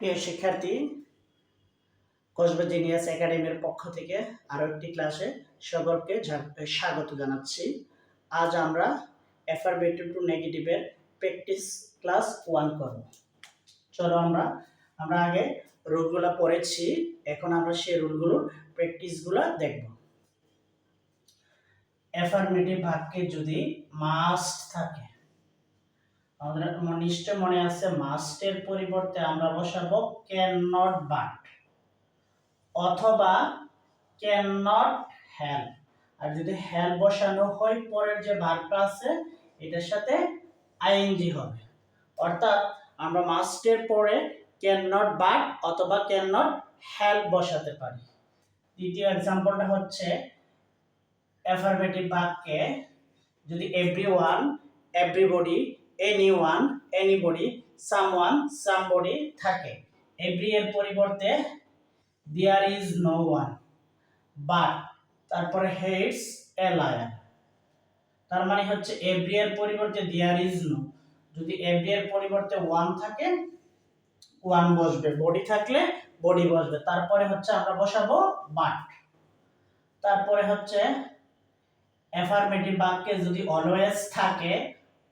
প্রিয় শিক্ষার্থী কসবা জিনিয়াস একাডেমির পক্ষ থেকে আরও একটি ক্লাসে সকলকে স্বাগত জানাচ্ছি। আজ আমরা অ্যাফারমেটিভ টু নেগেটিভের প্র্যাকটিস ক্লাস ওয়ান করব। চলো আমরা আমরা আগে রুলগুলো পড়েছি, এখন আমরা সেই রুলগুলোর প্র্যাকটিসগুলো দেখব। অ্যাফারমেটিভ বাক্যে যদি মাস্ট থাকে আমাদের নিশ্চয় মনে আছে মাস্টের পরিবর্তে আমরা বসাবো ক্যান নট বাট অথবা ক্যান নট হেল্প আর যদি হেল্প বসানো হয়, পরের যে ভার্বটা আছে, এটার সাথে আইএনজি হবে। অর্থাৎ আমরা মাস্টের পরে ক্যান নট বাট অথবা ক্যান নট হেল্প বসাতে পারি। দ্বিতীয় এক্সাম্পলটা হচ্ছে অ্যাফার্মেটিভ বাক্যে যদি everyone everybody anyone anybody someone somebody থাকে। এভরি এর পরিবর্তে there is no one but তারপরে হেডস এ লায়ার তার মানে হচ্ছে এভরি এর পরিবর্তে দেয়ার ইজ নো যদি এভরি এর পরিবর্তে ওয়ান থাকে ওয়ান বসবে। বডি থাকলে বডি বসবে। তারপরে হচ্ছে আমরা বসাবো বাট তারপরে হচ্ছে অ্যাফার্মেটিভ বাক্যে যদি অলওয়েজ থাকে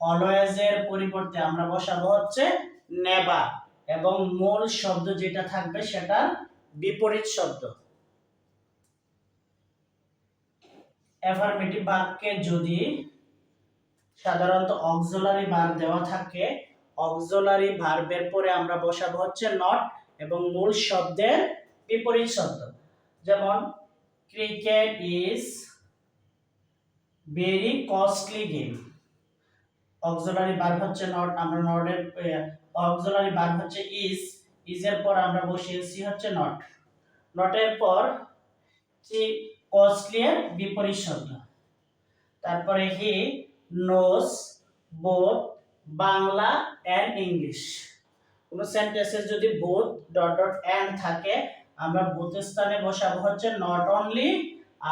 অলওয়েজ এর পরিবর্তে আমরা বসাবো হচ্ছে নেভার এবং মূল শব্দ যেটা থাকবে সেটার বিপরীত শব্দ। অ্যাফার্মেটিভ বাক্যে যদি সাধারণত অক্সিলারি ভার্ব দেওয়া থাকে অক্সিলারি ভার্বের পরে আমরা বসাবো হচ্ছে নট এবং মূল শব্দের বিপরীত শব্দ। যেমন cricket is very costly game auxiliary verb হচ্ছে নট আমরা নটের অক্সিলারি ভার্ব হচ্ছে ইজ ইজ এর পর আমরা বসিয়েছি হচ্ছে নট নটের পর কি কস্টলি এর বিপরীত শব্দ। তারপরে he knows both Bangla and English কোনো সেন্টেন্সে যদি বোথ ডট ডট অ্যান্ড থাকে, আমরা বোথের স্থানে বসাবো হচ্ছে নট অনলি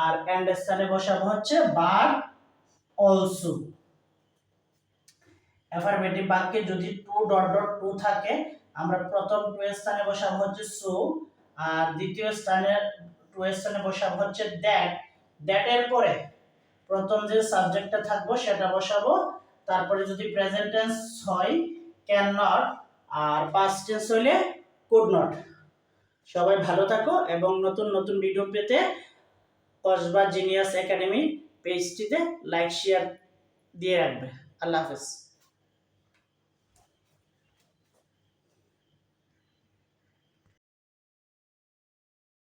আর অ্যান্ড স্থানে বসাবো হচ্ছে বাট অলসো অ্যাফার্মেটিভ বাক্যে যদি টু ডট ডট টু থাকে, আমরা প্রথম টু এর স্থানে বসাবো হচ্ছে সো আর দ্বিতীয় স্থানে টু এর স্থানে বসাবো হচ্ছে দ্যাট দ্যাট এর পরে প্রথম যে সাবজেক্টটা থাকব, সেটা বসাবো। তারপরে যদি প্রেজেন্ট টেন্স হয় ক্যান নট আর পাস্ট টেন্স হইলে কুড নট সবাই ভালো থাকো এবং নতুন নতুন ভিডিও পেতে কসবা জিনিয়াস একাডেমি পেজটিতে লাইক শেয়ার দিয়ে রাখবে। আল্লাহ হাফেজ।